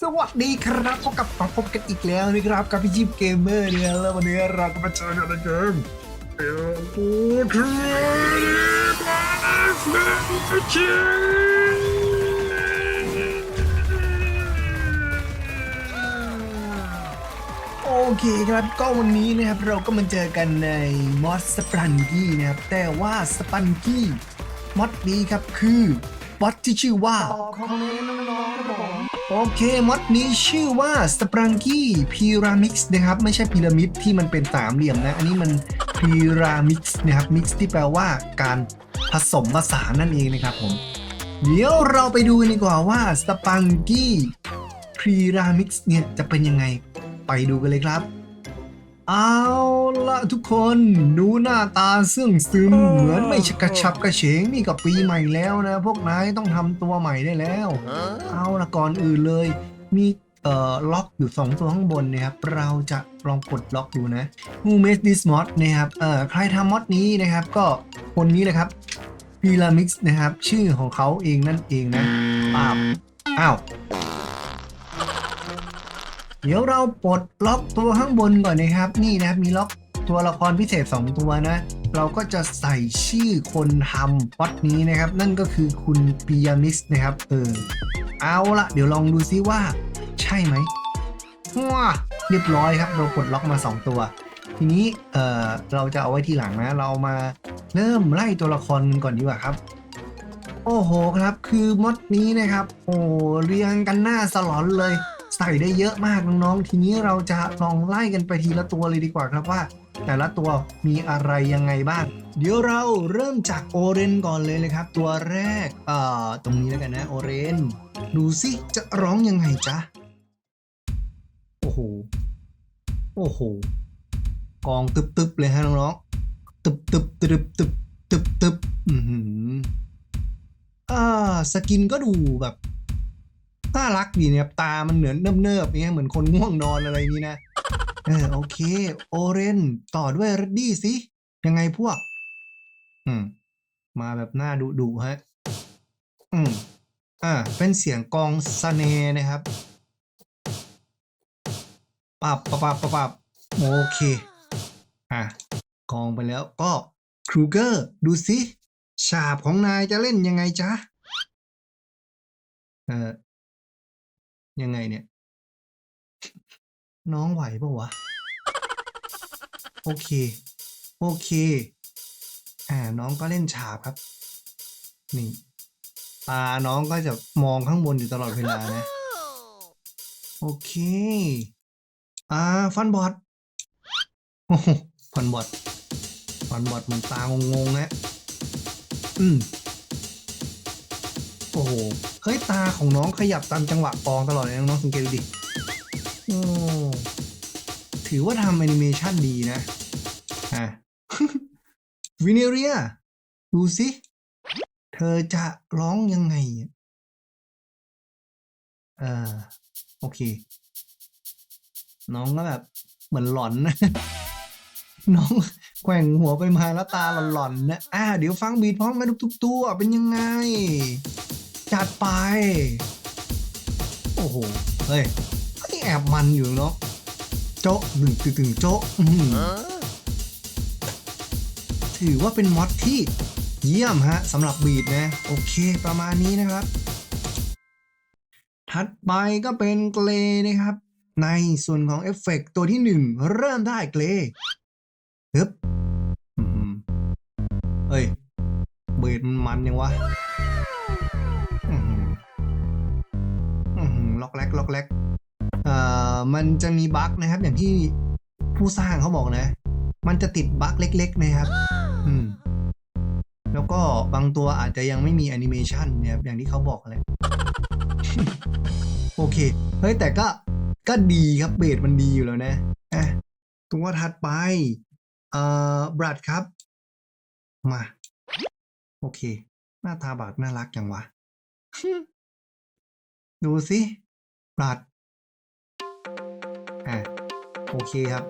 สวัสดีครับพบกับมาพบกันอีกแล้วนะครับกับพี่จิมเกมเมอร์เนี่ยแล้ววันนี้เราก็มาเจอกันในเกมเอลกูทูมาสเคิโอเคครับก็วันนี้นะครับเราก็มาเจอกันในมอสสปันกี้นะครับแต่ว่าสปันกี้มอดนี้ครับคือ มอดที่ชื่อว่า โอเคมอดนี้ชื่อว่าสปรังกี้พีรามิกส์นะครับ ไม่ใช่พีระมิดที่มันเป็นสามเหลี่ยมนะ อันนี้มันพีรามิกส์นะครับมิกซ์ที่แปลว่าการผสมผสานนั่นเองนะครับผม เดี๋ยวเราไปดูกันดีกว่าว่าสปังกี้พีรามิกส์เนี่ยจะเป็นยังไงไปดูกันเลยครับ เอาละทุกคนดูหน้าตาเสื่องซึมเหมือนไม่กระชับกระเฉงนี่กับปีใหม่แล้วนะ พวกนายต้องทำตัวใหม่ได้แล้ว เอาละก่อนอื่นเลย มีเอ่อล็อกอยู่ 2 ตัวข้างบนนะครับเราจะลองกดล็อกดูนะ Who made this mod นะครับเอ่อใครทำมอดนี้นะครับก็คนนี้เลยครับ Pyramix นะครับ ชื่อของเขาเองนั่นเองนะป้าบอ้าว เดี๋ยวเราปลดล็อกตัวข้างบนก่อนนะครับ นี่นะครับมีล็อกตัวละครพิเศษ 2 ตัวนะ เราก็จะใส่ชื่อคนทำพอดนี้นะครับ นั่นก็คือคุณปียามิสนะครับ เออ เอาละเดี๋ยวลองดูซิว่า ใช่ไหมว้าเรียบร้อยครับ เราปลดล็อกมา 2 ตัว ทีนี้ เออเราจะเอาไว้ทีหลังนะ เรามาเริ่มไล่ตัวละครกันก่อนดีกว่าครับ โอ้โหครับ คือมดนี้นะครับ โอ้เรียงกันหน้าสลอนเลย ใส่ได้เยอะมากน้องๆ ทีนี้เราจะลองไล่กันไปทีละตัวเลยดีกว่าครับว่า แต่ละตัวมีอะไรยังไงบ้าง เดี๋ยวเราเริ่มจากโอเรนก่อนเลยเลยครับ ตัวแรกเอ่อตรงนี้แล้วกันนะโอเรนดูสิจะร้องยังไงจ๊ะโอ้โหโอ้โหกองตึบๆเลยฮะน้องๆตึบตึบตึบตึบตึบตึบอือหืออ่าสกินก็ดูแบบ น่ารักดีเนี่ยตามันเหมือนเนิบๆอย่างเงี้ยเหมือนคนง่วงนอนอะไรนี่นะเออโอเค โอเรนต่อด้วยรดดี้สิยังไงพวก อืม มาแบบหน้าดุดุฮะ อืม อ่า เป็นเสียงกองสเนนะครับปับปับปับปับปับโอเค อะกองไปแล้วก็ครูเกอร์ดูสิฉาบของนายจะเล่นยังไงจ๊ะ เออ ยังไงเนี่ย น้องไหวปะวะ โอเค โอเค อ่า น้องก็เล่นฉาบครับ นี่ ตาน้องก็จะมองข้างบนอยู่ตลอดเวลานะ โอเค อ่า ฟันบอดโอ้โหฟันบอดฟันบอดมันตางงๆนะ อืม โอ้โห เฮ้ยตาของน้องขยับตามจังหวะกองตลอดเลยน้องๆสังเกตดูดิโอ้ถือว่าทำแอนิเมชันดีนะอะวินเรียดูสิ เธอจะร้องยังไงอะเออโอเค น้องก็แบบเหมือนหลอนนะน้องแกว่งหัวไปมาแล้วตาหลอนๆนะ อ่า เดี๋ยวฟังบีทพร้อมกันทุกๆตัวเป็นยังไง จัดไป โอ้โห เฮ้ยเฮ้ยแอบมันอยู่เนาะ โจ๊ะตึงตึงตึงโจ๊ะอื้อหือถือว่าเป็นมอดที่เยี่ยมฮะสำหรับบีดนะ โอเคประมาณนี้นะครับ ถัดไปก็เป็นเกรนะครับ ในส่วนของเอฟเฟกต์ตัวที่หนึ่งเริ่มได้เกรฮึบอื้อหือเฮ้ยเบดมันมันยังวะ ล็อกแรกล็อกแรกเอ่อมันจะมีบั๊กนะครับ อย่างที่ผู้สร้างเขาบอกนะ มันจะติดบั๊กเล็ก ๆ นะครับ อืม แล้วก็บางตัวอาจจะยังไม่มีแอนิเมชันเนี่ยอย่างที่เขาบอกเลยโอเค เฮ้ยแต่ก็ก็ดีครับเบสมันดีอยู่แล้วนะอะตัวถัดไป เอ่อบรัดครับ มา โอเค หน้าตาบาดน่ารักจังวะ ดูสิ บรัดอะโอเคครับ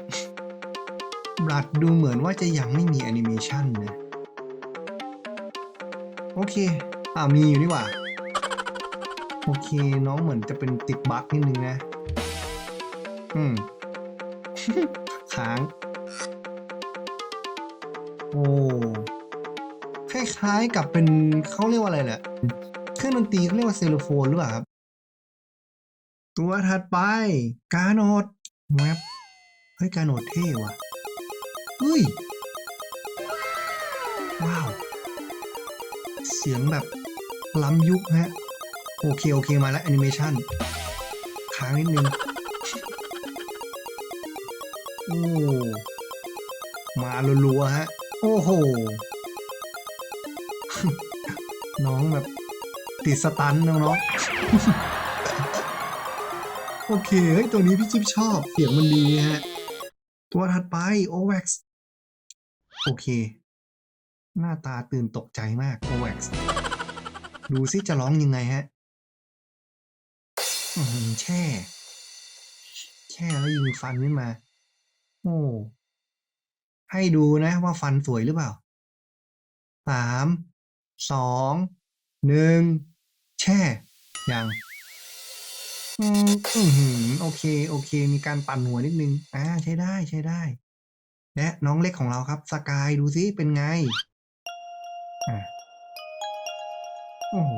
บรัดดูเหมือนว่าจะยังไม่มีแอนิเมชันนะ โอเค อ่ามีอยู่นี่หว่า โอเค น้องเหมือนจะเป็นติดบั๊กนิดนึงนะ อืมค้าง โอ้คล้ายๆกับเป็นเขาเรียกว่าอะไรแหละเครื่องดนตรีเขาเรียกว่าเซลโฟนหรือเปล่าครับ ตัวถัดไป กาโนดแวบเฮ้ย กาโนดเท่ว่ะเฮ้ย ว้าว เสียงแบบ ล้ำยุคฮะ โอเค โอเค มาแล้วแอนิเมชันค้างนิดนึง โอ้ มารัวๆฮะ โอ้โห น้องแบบ ติดสตันน้องๆ โอเค เฮ้ย ตัวนี้พี่จิ๊บชอบ เสียงมันดีฮะ ตัวถัดไป o v a x โอเค หน้าตาตื่นตกใจมาก o v a x ดูซิจะร้องยังไงฮะแช่ แช่แล้วยิงฟันขึ้นมา โอ้ ให้ดูนะว่าฟันสวยหรือเปล่าสาม สอง หนึ่ง แช่ ยัง อืมอือหือโอเค โอเค มีการปั่นหัวนิดนึง อ่า ใช้ได้ใช้ได้ และน้องเล็กของเราครับ สกายดูซิเป็นไง อะโอ้โห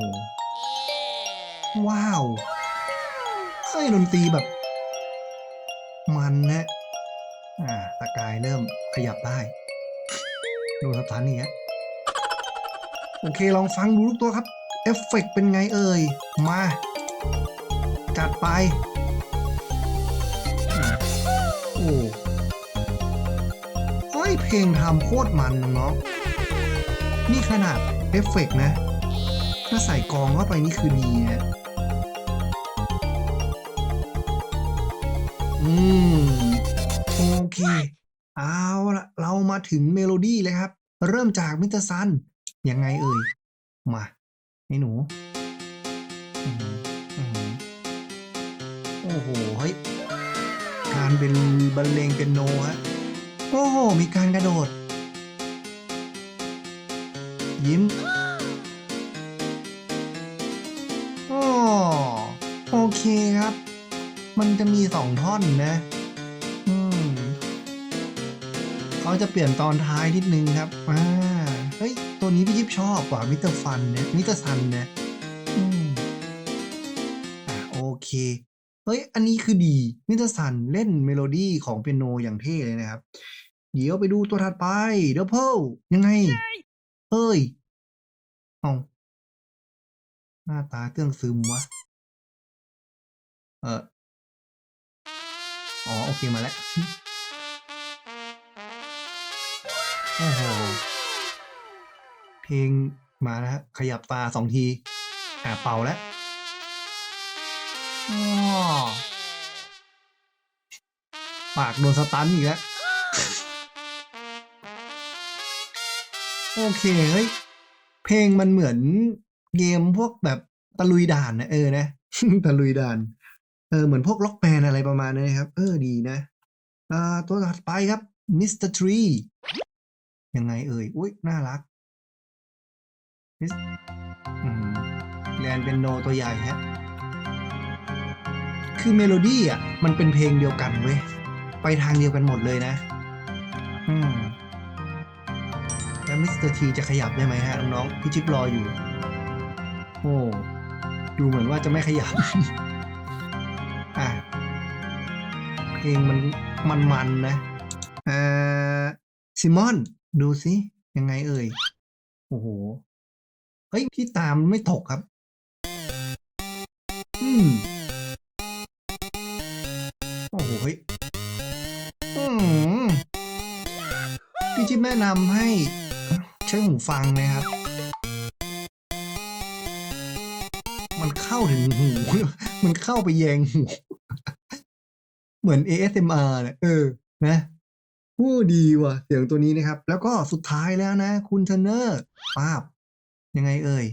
ว้าวเฮ้ยดนตรีแบบ มันนะอ่าสกายเริ่มขยับได้ ดูสถานีฮะโอเค ลองฟังดูลูกตัวครับ เอฟเฟกต์เป็นไงเอ่ย มา จัดไป โอ้เฮ้ยเพลงทำโคตรมันน้องนี่ขนาดเอฟเฟกต์นะ ถ้าใส่กองเข้าไปนี่คือดีนะอืม โอเค เอาละเรามาถึงเมโลดี้เลยครับ เริ่มจากมิสเตอร์ซันยังไงเอ่ย มา ให้หนู อือหืออือหือโอ้โหเฮ้ยการเป็นบรรเลงเป็นโนฮะโอ้โหมีการกระโดด ยิ้มอ๋อโอเคครับ มันจะมีสองท่อนนะอืมเขาจะเปลี่ยนตอนท้ายนิดนึงครับอ่าเฮ้ย ตัวนี้พี่ยิบชอบกว่ามิสเตอร์ฟันเนี่ยมิสเตอร์ซันเนี่ยอืมอะโอเค เฮ้ย อันนี้คือดีมิสเตอร์ซันเล่นเมโลดี้ของเปียโนอย่างเท่เลยนะครับ เดี๋ยวไปดูตัวถัดไปเดบเพิลยังไง เฮ้ยเอาหน้าตาเครื่องซึมวะ เอออ๋อ โอเคมาแล้วโอ้โหเพลงมาแล้วฮะขยับตาสองทีอ่าเป่าแล้วอ้อ ปากโดนสตันอีกแล้ว โอเค เฮ้ย เพลงมันเหมือนเกมพวกแบบตะลุยด่านนะเออนะ ตะลุยด่าน เออ เหมือนพวกล็อกแมนอะไรประมาณนี้ครับ เออ ดีนะ อ่า ตัวถัดไปครับมิสเตอร์ทรียังไงเอ่ย อุ้ยน่ารักมิสแลนเป็นโนตัวใหญ่ฮะ คือเมโลดี้อะมันเป็นเพลงเดียวกันเว้ย ไปทางเดียวกันหมดเลยนะ อืม แล้วมิสเตอร์ทีจะขยับได้ไหมฮะน้องๆพี่จิ๊บรออยู่ โอ้ดูเหมือนว่าจะไม่ขยับ อะ เพลงมันมันมันๆนะเอ่าซิมอน ดูสิ ยังไงเอ่ย โอ้โห เฮ้ยพี่ตามไม่ตกครับ อืม พี่แนะนำให้ใช้หูฟังนะครับ มันเข้าถึงหู มันเข้าไปแยงหู เหมือน ASMR เนี่ยเออ นะโอ้ดีว่ะ เสียงตัวนี้นะครับ แล้วก็สุดท้ายแล้วนะ คุณเทนเนอร์ป้าบ ยังไงเอ่ย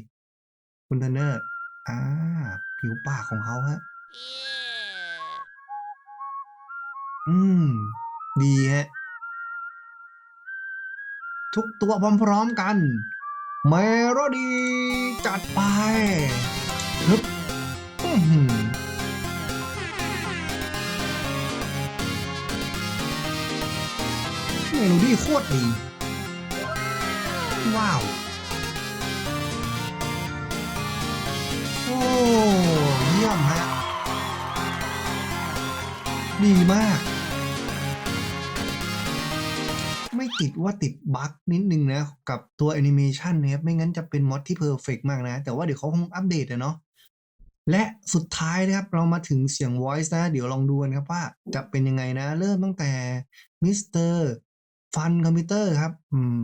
คุณเทนเนอร์ อ่า ผิวปากของเขาฮะ อืม ดีฮะ ทุกตัวพร้อมๆกันเมโลดีจัดไปฮึบเมโลดี้โคตรดี ว้าว โอ้เยี่ยมฮะ ดีมาก ติดว่าติดบั๊กนิดนึงนะ กับตัวแอนิเมชันนะครับไม่งั้นจะเป็นมอดที่เพอร์เฟกมากนะ แต่ว่าเดี๋ยวเขาคงอัปเดตอะเนาะและสุดท้ายนะครับ เรามาถึงเสียง voice นะ เดี๋ยวลองดูกันครับว่าจะเป็นยังไงนะ เริ่มตั้งแต่มิสเตอร์ฟันคอมพิวเตอร์ครับ อืม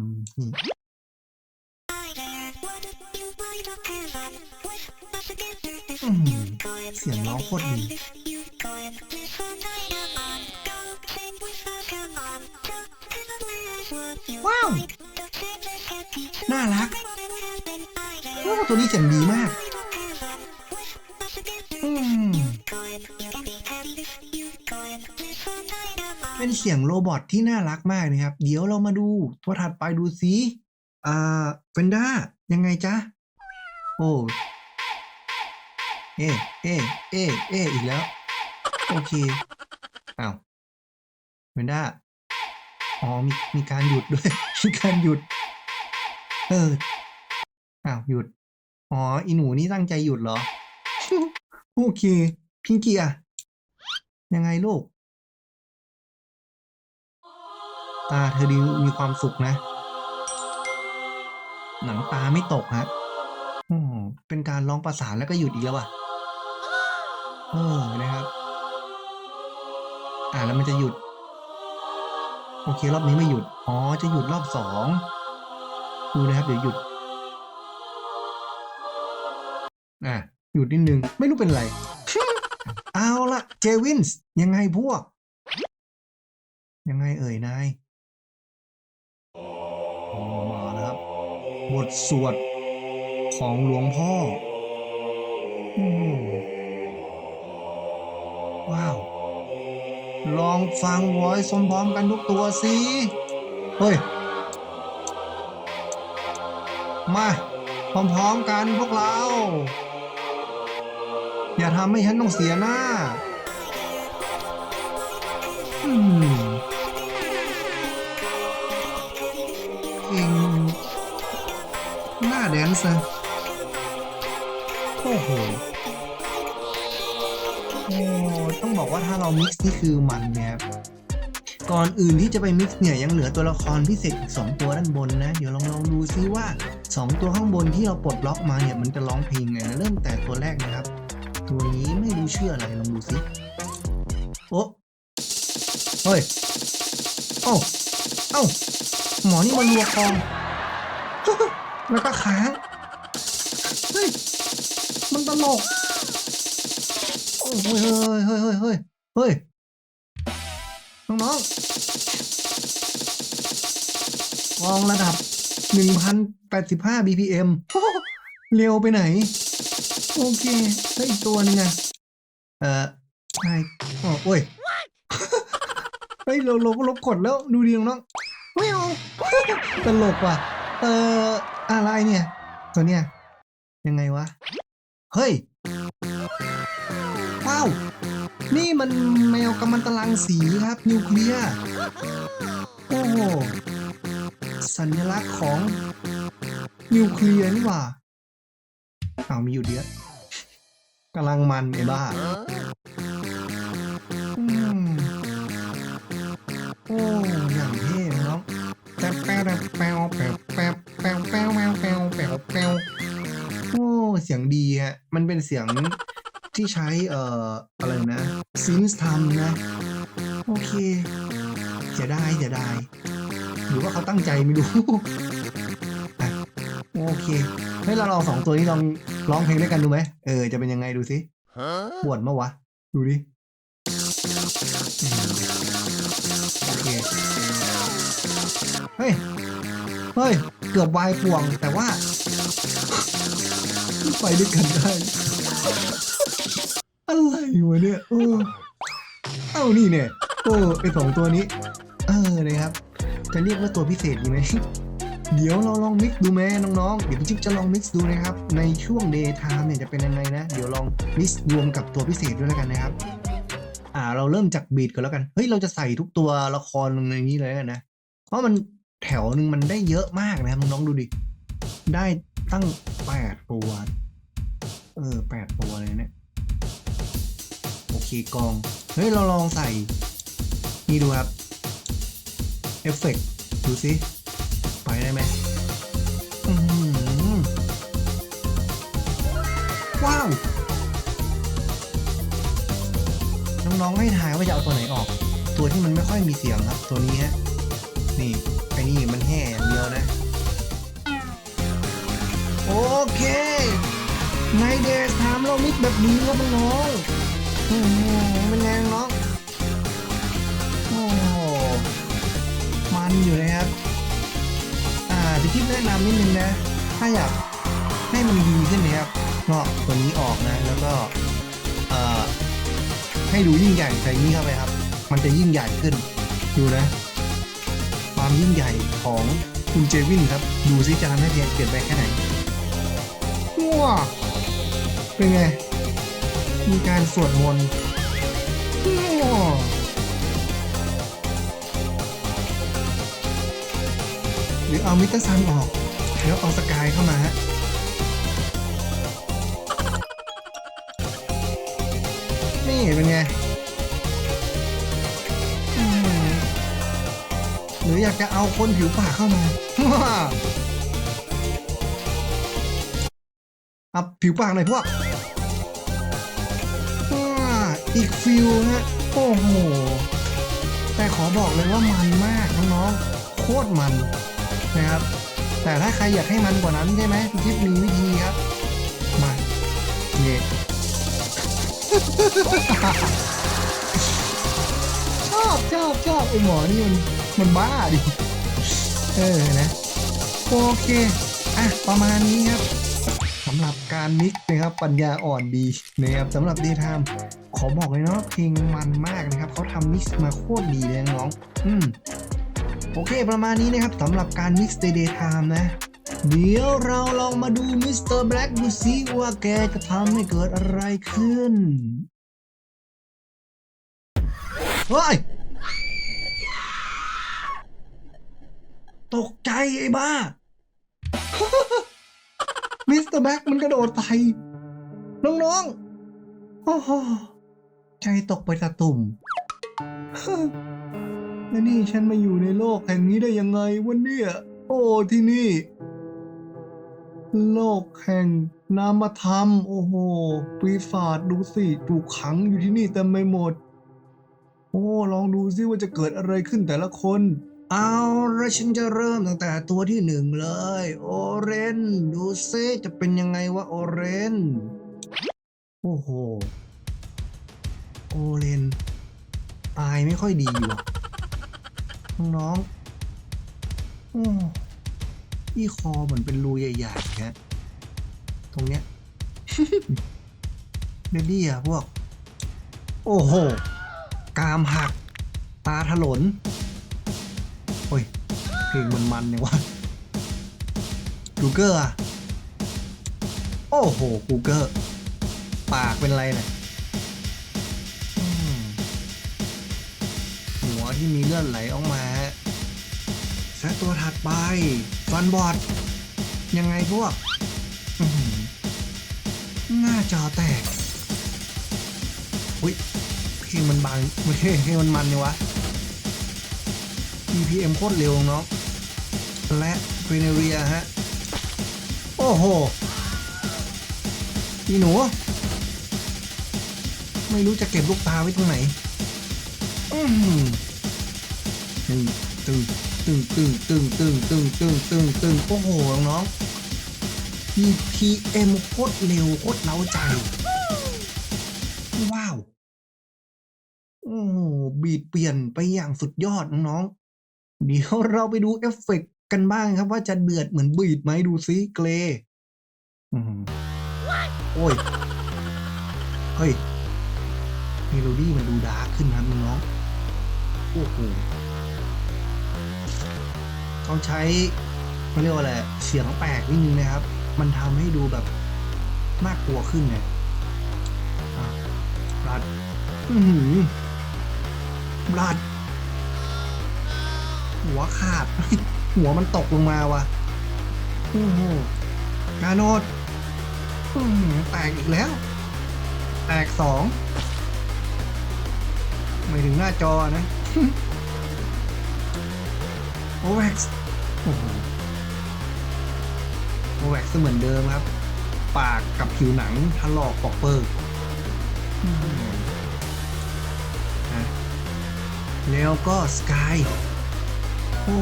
นี่เสียงน้องโคตรดี ว้าว น่ารักโอ้ตัวนี้เสียงดีมากมเป็นเสียงโรบอทที่น่ารักมากนะครับ เดี๋ยวเรามาดูตัวถัดไปดูสิอ่าเฟนด้ายังไงจ๊ะ โอ้เอะเอะเอะเอะอีกแล้ว โอเคอ้าวเฟนด้า อ๋อมีมีการหยุดด้วยมีการหยุด เอออ้าวหยุด อ๋ออีหนูนี่ตั้งใจหยุดเหรอ โอเค พิงกี้อะยังไงลูก ตาเธอดีมีความสุขนะ หนังตาไม่ตกฮะโอ้เป็นการร้องประสานแล้วก็หยุดอีกแล้วอะ เออนะครับ อ่าแล้วมันจะหยุด โอเค รอบนี้ไม่หยุด อ๋อ จะหยุดรอบสองดูนะครับ เดี๋ยวหยุด อะ หยุดนิดนึง ไม่รู้เป็นไร เอาละเจวินส์ยังไงพวก ยังไงเอ่ยนายมาแล้วครับ บทสวดของหลวงพ่อ ว้าว ลองฟังวอยซ์พร้อมกันทุกตัวสิ เฮ้ย มา พร้อมๆกันพวกเรา อย่าทำให้ฉันต้องเสียหน้า อืมเองหน้าแดนซ์ ว่าถ้าเรามิกซ์นี่คือมันเนี่ยครับก่อนอื่นที่จะไปมิกซ์เนี่ยยังเหลือตัวละครพิเศษอีก 2 ตัวด้านบนนะ เดี๋ยวลองลองดูซิว่า 2 ตัวข้างบนที่เราปลดล็อกมาเนี่ยมันจะร้องเพลงไงนะเริ่มแต่ตัวแรกนะครับ ตัวนี้ไม่รู้ชื่ออะไรลองดูซิโอ้เฮ้ยเอ้าเอ้าหมอนี่มันรัวคองแล้วก็ค้างเฮ้ยมันตลก อ้ยเฮ้ยเฮ้ยเฮ้ยเฮ้ยเฮ้ยน้องๆลองระดับ 1,085 BPM เร็วไปไหน โอเคแล้วอีกตัวหนึงอะเอ่อไออ๋อโอ้ยเฮ้ยเราเราก็ลบกดแล้วดูดีน้องไม่เอาตลกว่ะ เอ่ออะไรเนี่ย ตัวเนี้ยยังไงวะ เฮ้ย นี่มันแมวกำมันตรังสีครับนิวเคลียร์โอ้โหสัญลักษณ์ของนิวเคลียร์นี่หว่าอ้ามีอยู่เดียวกำลังมันไอ้บ้าโอ้อย่างเท่นะน้องแป๊บแป๊บแป๊บแป๊บแป๊บแป๊บแป๊บแป๊บแป๊บแป๊บแป๊บโอ้เสียงดีฮะมันเป็นเสียง ที่ใช้เอ่ออะไรนะซินส์ทำนะ โอเคเสียดายเสียดายหรือว่าเขาตั้งใจไม่รู้โอเคให้เราลองสองตัวนี้ลองร้องเพลงด้วยกันดูไหมเออจะเป็นยังไงดูสิปวดมาวะ ดูดิโอเคเฮ้ยเฮ้ย เกือบวายป่วงแต่ว่า ไปด้วยกันได้ อะไรวะเนี่ยเออเอ้านี่เนี่ยโอ้ไอสองตัวนี้ เออเลยครับ จะเรียกว่าตัวพิเศษดีไหมเดี๋ยวเราลองมิกซ์ดูไหมน้องๆ เดี๋ยวพี่จิ๊บจะลองมิกซ์ดูนะครับ ในช่วง day time เนี่ยจะเป็นยังไงนะ เดี๋ยวลองมิกซ์รวมกับตัวพิเศษด้วยแล้วกันนะครับ อ่า เราเริ่มจากบีดก่อนแล้วกัน เฮ้ย เราจะใส่ทุกตัวละครลงในนี้เลยกันนะ เพราะมันแถวหนึ่งมันได้เยอะมากนะครับน้องๆดูดิ ได้ตั้งแปดตัว เออแปดตัวเลยเนี่ย เคกอง เฮ้ย เราลองใส่ นี่ดูครับเอฟเฟกต์ดูสิ ไปได้ไหมว้าว น้องๆให้ทายว่าจะเอาตัวไหนออก ตัวที่มันไม่ค่อยมีเสียงครับตัวนี้ฮะ นี่ ไอ้นี่มันแห่อย่างเดียวนะ โอเคในเดย์ไทม์เรามิกแบบนี้ครับน้อง ๆอื้อหือเป็นไงน้องโอ้โหมันอยู่นะครับ อ่าพี่ทิพย์แนะนำนิดนึงนะ ถ้าอยากให้มันดีขึ้นนะครับก็ตัวนี้ออกนะ แล้วก็เอ่อให้ดูยิ่งใหญ่ใส่นี้เข้าไปครับ มันจะยิ่งใหญ่ขึ้น ดูนะ ความยิ่งใหญ่ของคุณเจวินครับ ดูซิจานให้เพียนเปลี่ยนไปแค่ไหนว้าเป็นไง มีการสวดมนต์หรือเอามิเตอร์ซันออก แล้วเอาสกายเข้ามาฮะนี่เป็นไงหรืออยากจะเอาคนผิวปากเข้ามาเอัพผิวปากหน่อยพวก อีกฟิวฮะโอ้โห แต่ขอบอกเลยว่ามันมากน้องๆโคตรมันนะครับ แต่ถ้าใครอยากให้มันกว่านั้นใช่ไหมพี่ทิพย์มีวิธีครับ มาเนี่ยชอบชอบชอบไอหมอนี่มันมันบ้าดิ เออนะ โอเค อะ ประมาณนี้ครับ สำหรับการมิกซ์นะครับปัญญาอ่อนดีนะครับสำหรับเดย์ไทม์ขอบอกเลยเนาะเพลงมันมากนะครับเขาทำมิกซ์มาโคตรดีเลยน้องอืมโอเคประมาณนี้นะครับสำหรับการมิกซ์เดย์ไทม์นะ เดี๋ยวเราลองมาดูมิสเตอร์แบล็กดูซิว่าแกจะทำให้เกิดอะไรขึ้นเฮ้ยตกใจไอ้บ้า มิสเตอร์แบ็กมันกระโดดไต่น้องๆ โอ้โห ใจตกไปตะตุ่มแล้วนี่ฉันมาอยู่ในโลกแห่งนี้ได้ยังไงวันนี้โอ้ที่นี่ โลกแห่งนามธรรม โอ้โห ปีศาจดูสิถูกขังอยู่ที่นี่เต็มไปหมด โอ้ ลองดูซิว่าจะเกิดอะไรขึ้นแต่ละคน เอาละฉันจะเริ่มตั้งแต่ตัวที่หนึ่งเลย โอเรนดูซิจะเป็นยังไงวะโอเรนโอ้โห โอเรนตายไม่ค่อยดีว่ะน้องโอ้ที่คอเหมือนเป็นรูใหญ่ๆฮะตรงเนี้ยเดดี้อะพวก โอ้โหกรามหัก ตาถลน ลงมันมันเนี่ยวะกูเกอร์อะโอ้โหกูเกอร์ปากเป็นไรเนี่ยหัวที่มีเลือดไหลออกมาฮะและตัวถัดไป ฟันบอด ยังไงพวกหน้าจอแตกอุ้ยเพลงมันบางม่ใช่เพลงมันมันเนี่ยวะ BPM โคตรเร็วเนาะ และเ e เนเรียฮะ โอ้โหอีหนู ไม่รู้จะเก็บลูกตาไว้ตรงไหน อืมตึงตึงตึงตึงตึงตึงตึงตึงตึงตึงโอ้โห น้อง BPM โคตรเร็วโคตรเล้าใจ ว้าว โอ้โห บีดเปลี่ยนไปอย่างสุดยอดน้อง เดี๋ยวเราไปดูเอฟเฟกต์ กันบ้างครับว่าจะเดือดเหมือนบีดไหมดูซิเกรอืมโอ้ย เฮ้ยเมโลดี้มันดูดาร์กขึ้นครับน้องๆโอ้โหต้องใช้เขาเรียกว่าอะไรเสียงแปลกนิดนึงนะครับ มันทำให้ดูแบบน่ากลัวขึ้นเนี่ยอะบลัดอือหือบลัดหัวขาด หัวมันตกลงมาว่ะโอ้โหกาโนดอือหือแตกอีกแล้ว แตกสองไม่ถึงหน้าจอนะโอเว็กซ์โอเว็กซ์เหมือนเดิมครับ ปากกับผิวหนังถลอกปอกเปิกแล้วก็สกายโอ้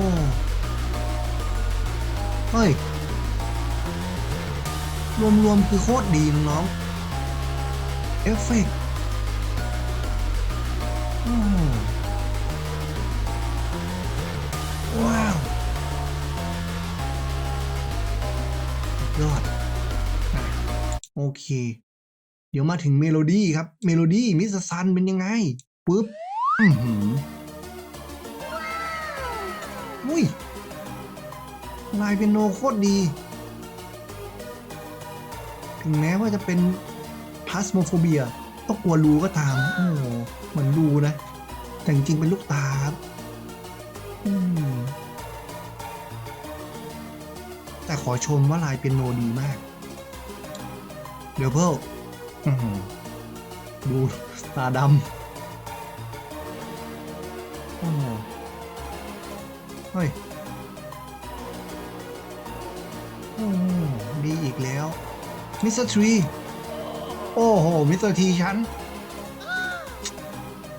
เฮ้ย รวมๆคือโคตรดีน้องๆเอฟเฟกต์โอ้ว้าว ยอดอะโอเค เดี๋ยวมาถึงเมโลดี้ครับ เมโลดี้มิสซันเป็นยังไงปุ๊บ อือหืออุ้ย ลายเป็นโนโคตรดี ถึงแม้ว่าจะเป็นพาสโมโฟเบียต้องกลัวรูก็ตาม โอ้โหเหมือนรูนะ แต่จริงๆเป็นลูกตาอืมแต่ขอชมว่าลายเป็นโนดีมาก เดี๋ยวเพิ่ลอื้อหือดูตาดำโอ้โหเฮ้ย มิสเตอร์ทรี โอ้โห มิสเตอร์ทีฉัน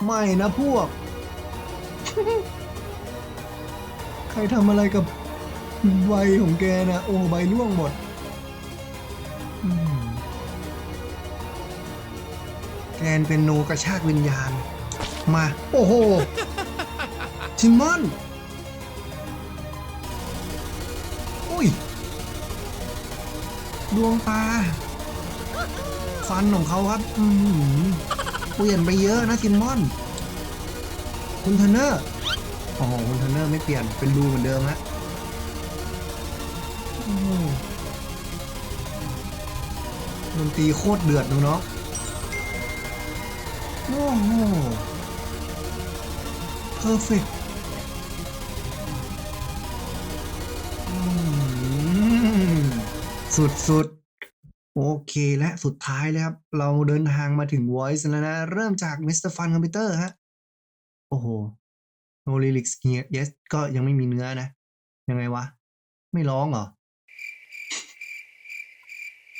ไม่นะพวก ใครทำอะไรกับใบของแกนะโอ้ใบร่วงหมดแกนเป็นโนกระชากวิญญาณ มา โอ้โหทิมมอน ดวงตาฟันของเขาครับ อืเปลี่ยนไปเยอะนะซินมอน คุณเทนเนอร์โอ้โหคุณเทนเนอร์ไม่เปลี่ยนเป็นรูเหมือนเดิมฮะดนตรีโคตรเดือดน้องๆโอ้โหเพอร์เฟกต์ สุดๆโอเคและสุดท้ายเลยครับ เราเดินทางมาถึง Voice แล้วนะ เริ่มจาก Mr. Fun Computer ฮะ โอ้โห No lyrics here yes ก็ยังไม่มีเนื้อนะ ยังไงวะ ไม่ร้องเหรอ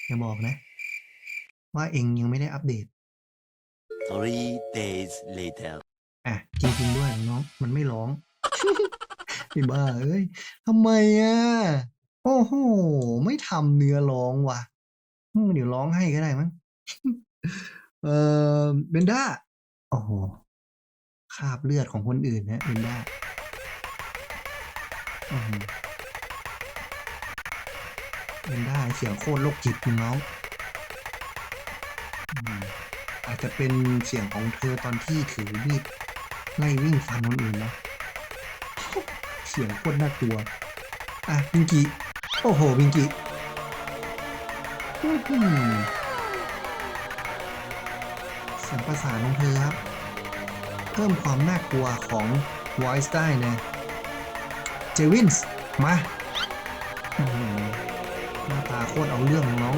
อย่าบอกนะ ว่าเองยังไม่ได้อัปเดต Three days later. อะ จริงๆด้วยน้อง มันไม่ร้องไอ้บ้าเอ้ยทำไมอะ โอ้โห ไม่ทำเนื้อร้องว่ะอืมเดี๋ยวร้องให้ก็ได้มั้ง เออเบนด้า โอ้โห คาบเลือดของคนอื่นนะเบนด้าเบนด้าเสียงโคตรโรคจิตน้องอืมอาจจะเป็นเสียงของเธอตอนที่ถือมีดไล่วิ่งฟันคนอื่นนะ เสียงโคตรน่ากลัว อะวิงกี้ โอ้โหวิงกี้เสียงประสานของเธอครับ เพิ่มความน่ากลัวของ Voice ได้นะ เจวินส์มาหน้าตาโคตรเอาเรื่องน้อง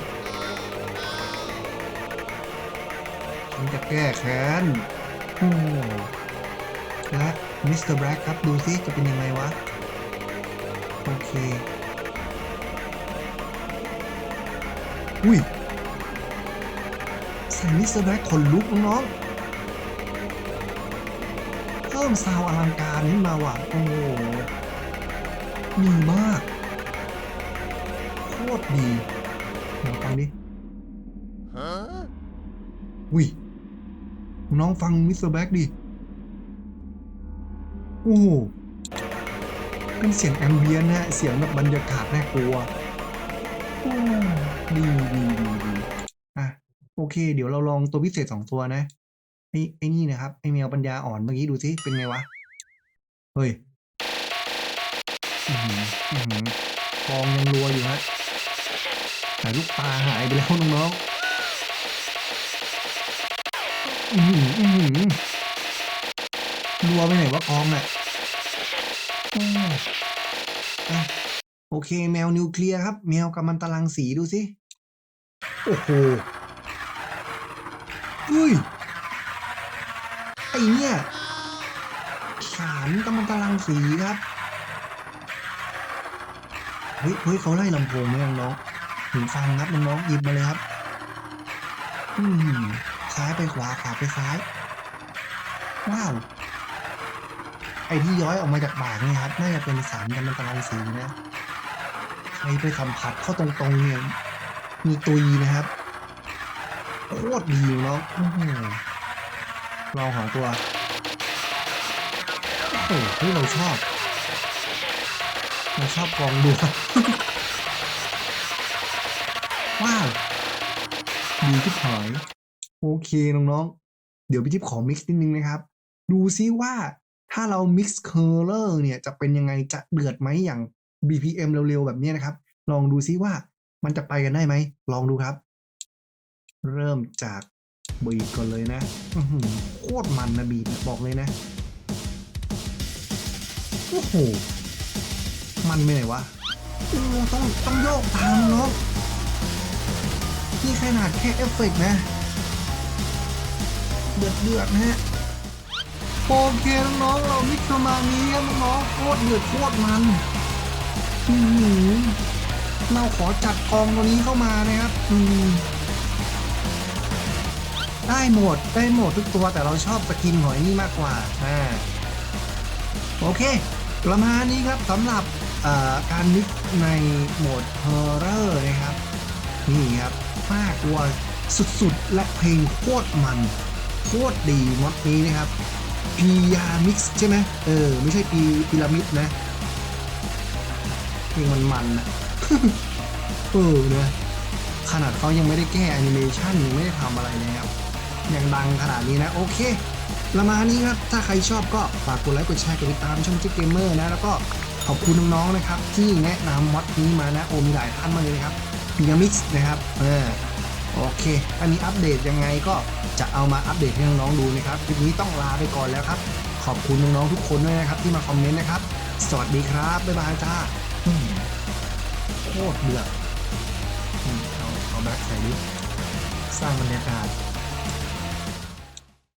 ฉันจะแก้แค้นและมิสเตอร์แบล็กครับ ดูซิจะเป็นยังไงวะ โอเค อุ้ยใส่มิสเตอร์แบล็กขนลุกน้องๆเพิ่มซาวด์อลังการขึ้นมาว่ะโอ้โหดีมาก โคตรดีเดี๋ยวฟังดิ Huh? อุ้ยน้องฟังมิสเตอร์แบล็กดิ โอ้โหเป็นเสียงแอมเบียนต์นะฮะเสียงแบบบรรยากาศน่ากลัวโอ้ ดีดีดีดีอะโอเค เดี๋ยวเราลองตัวพิเศษสองตัวนะไอ้ไอ้นี่นะครับไอ้แมวปัญญาอ่อนเมื่อกี้ดูสิเป็นไงวะเฮ้ยอือหืออือหืองยังรัวอยู่ฮะแต่ลูกตาหายไปแล้วน้องๆอือหืออือหือรัวไปไหนวะกองน่ะโอ้อะโอ เคแมวนิวเคลียร์ครับ แมวกับมันตรังสีดูสิโอ้โหอุ้ยไอเนี่ยขานกำมันตรังสีครับเฮ้ยเฮ้ยเขาไล่ลำโพงไหมน้องๆหูฟังครับน้องๆหยิบมาเลยครับอืมซ้ายไปขวาขวาไปซ้าย ว้าวไอที่ย้อยออกมาจากปากเนี่ยครับ น่าจะเป็นสารกัมมันตรังสีนะ ใครไปสัมผัสเข้าตรงๆเนี่ยมีตุยนะครับโคตรดีเนาะลองของตัวโอ้โหเฮ้ยเราชอบเราชอบกองดัวว้าวดีที่หายโอเคน้องๆ เดี๋ยวพี่ทิพย์ขอมิกซ์นิดนึงนะครับ ดูซิว่าถ้าเรา mix curler เนี่ยจะเป็นยังไงจะเดือดไหมอย่าง BPM เร็วๆ แบบนี้นะครับ ลองดูซิว่ามันจะไปกันได้ไหม ลองดูครับ เริ่มจากบีดก่อนเลยนะโคตรมันนะบีดบอกเลยนะ โอ้โห มันไปไหนวะต้องต้องโยกตามเนาะนี่ขนาดแค่เอฟเฟกต์นะ เดือดเดือดๆนะฮะโอเคน้องเรามิกประมาณนี้ครับน้องโคตรเดือดโคตรมัน เราขอจัดกองตัวนี้เข้ามานะครับ อืม ได้หมด ได้หมดทุกตัวแต่เราชอบสกินหอยนี่มากกว่า อ่า โอเค ประมาณนี้ครับสำหรับการมิกในโหมดฮอร์เรอร์นะครับ นี่ครับน่ากลัวสุดๆ และเพลงโคตรมันโคตรดีมอดนี้นะครับพียามิกซ์ใช่ไหมเออ ไม่ใช่ปีพีระมิดนะ เงมันมันนะเออนะขนาดเขายังไม่ได้แก้แอนิเมชันยังไม่ได้ทำอะไรเลยครับยังดังขนาดนี้นะ โอเคประมาณนี้ครับ ถ้าใครชอบก็ฝากกดไลค์กดแชร์กดติดตามช่องจิ๊กเกมเมอร์นะ แล้วก็ขอบคุณน้องๆนะครับ ที่แนะนำมอดนี้มานะ โอมีหลายท่านมากเลยนะครับพียามิกซ์นะครับเออโอเคอันนี้อัปเดตยังไงก็จะเอามาอัปเดตให้น้องๆดูนะครับคลิปนี้ต้องลาไปก่อนแล้วครับ ขอบคุณน้องๆทุกคนด้วยนะครับที่มาคอมเมนต์นะครับ สวัสดีครับ บ๊ายบายจ้า ตรเบื่อเอาเอาแบ็คใส่ดิสร้างบรรยากาศ